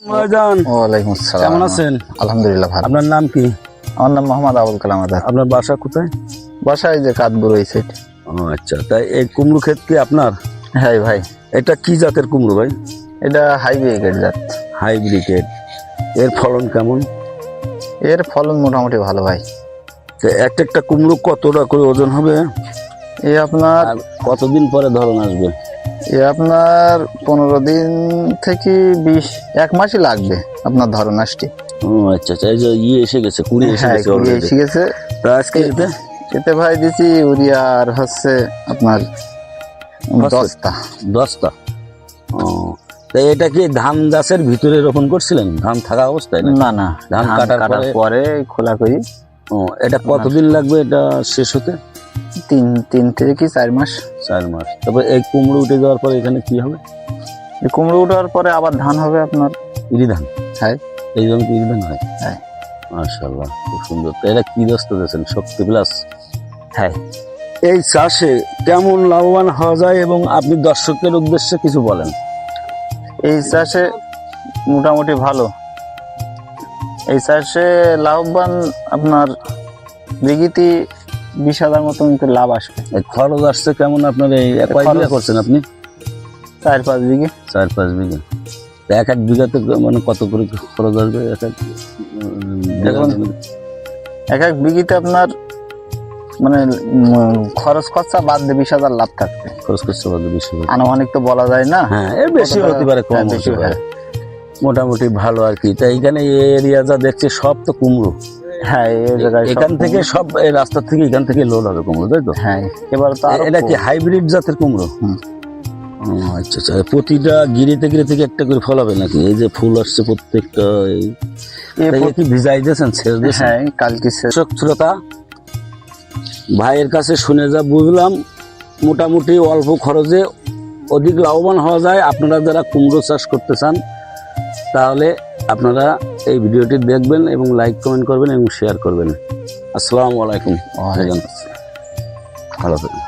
ওয়ালাইকুম আসসালাম। কেমন আছেন? আলহামদুলিল্লাহ ভালো। আপনার নাম কি? আমার নাম মোহাম্মদ আবুল কালাম আজাদ। আপনার বাসা কোথায়? বাসায় যে কাতবুর এই সাইড ও আচ্ছা। তাই এই কুমড়ো ক্ষেত কি আপনার? হ্যাঁ ভাই। এটা কি জাতের কুমড়ো ভাই? এটা হাইব্রিড জাত। হাইব্রিডের এর ফলন কেমন? এর ফলন মোটামুটি ভালো ভাই। তো একটা একটা কুমড়ো কতটা করে ওজন হবে? এ আপনার কতদিন পরে ধরন আসবে? এ আপনার পনেরো দিন থেকে বিশ এক মাসই লাগবে আপনার ধরন আসটি ও আচ্ছা আচ্ছা এই যে ইয়ে এসে গেছে কুড়ি এসে হ্যাঁ গেছে কুড়ি এসে গেছে। তা আজকে এতে এতে? ভাই দিছি ইউরিয়া আর হচ্ছে আপনার। দশটা দশটা ও তাই এটা কি ধান গাছের ভিতরে রোপণ করছিলেন? ধান থাকা অবস্থায় না না ধান কাটার পরে খোলা করি। ও এটা কতদিন লাগবে এটা শেষ হতে? তিন তিন থেকে কি চার মাস? চার মাস। তবে এই কুমড়ো উঠে যাওয়ার পরে এখানে কি হবে? এই কুমড়ো উঠার পরে আবার ধান হবে আপনার? ইরি ধান হ্যাঁ। এই জমিতে ইরি ধান হয়? হ্যাঁ। মাশাল্লাহ খুব সুন্দর। তো এটা কি দস্ত দিয়েছেন? শক্তি প্লাস? হ্যাঁ। এই চাষে কেমন লাভবান হওয়া যায় এবং আপনি দর্শকের উদ্দেশ্যে কিছু বলেন? এই চাষে মোটামুটি ভালো। এই চাষে লাভবান আপনার বিঘিতি বিশ হাজার মতন কিন্তু লাভ আসবে। খরচ আসছে কেমন আপনার? এই কয় বিঘা করছেন আপনি? চার পাঁচ বিঘে। চার পাঁচ বিঘা। এক এক বিঘাতে মানে কত করে খরচ আসবে? এক এক এক এক বিঘিতে আপনার মানে খরচ খরচা বাদ দিয়ে বিশ হাজার লাভ থাকবে। খরচ করতে পারবে বেশি হবে। আনুমানিক তো বলা যায় না। হ্যাঁ এর বেশি হতে পারে কম হ্যাঁ, হতে বেশি, পারে। হ্যাঁ। মোটামুটি ভালো আর কি। তাই এখানে এই এরিয়া যা দেখছি সব তো কুমড়ো। হ্যাঁ এই জায়গায় এখান থেকে সব এই রাস্তা থেকে এখান থেকে লোড হবে কুমড়ো তাই তো? হ্যাঁ। এবার তো এটা কি হাইব্রিড জাতের কুমড়ো? আচ্ছা আচ্ছা প্রতিটা গিরিতে গিরে থেকে একটা করে ফল হবে নাকি? এই যে ফুল আসছে প্রত্যেকটা কি ভিজাই দিয়েছেন ছেড়ে দিয়েছেন? হ্যাঁ কালকে শ্রোতা ভাইয়ের কাছে শুনে যা বুঝলাম মোটামুটি অল্প খরচে অধিক লাভবান হওয়া যায়। আপনারা যারা কুমড়ো চাষ করতে চান তাহলে আপনারা এই ভিডিওটি দেখবেন এবং লাইক কমেন্ট করবেন এবং শেয়ার করবেন। আসসালামু আলাইকুম। ভালো থাকবেন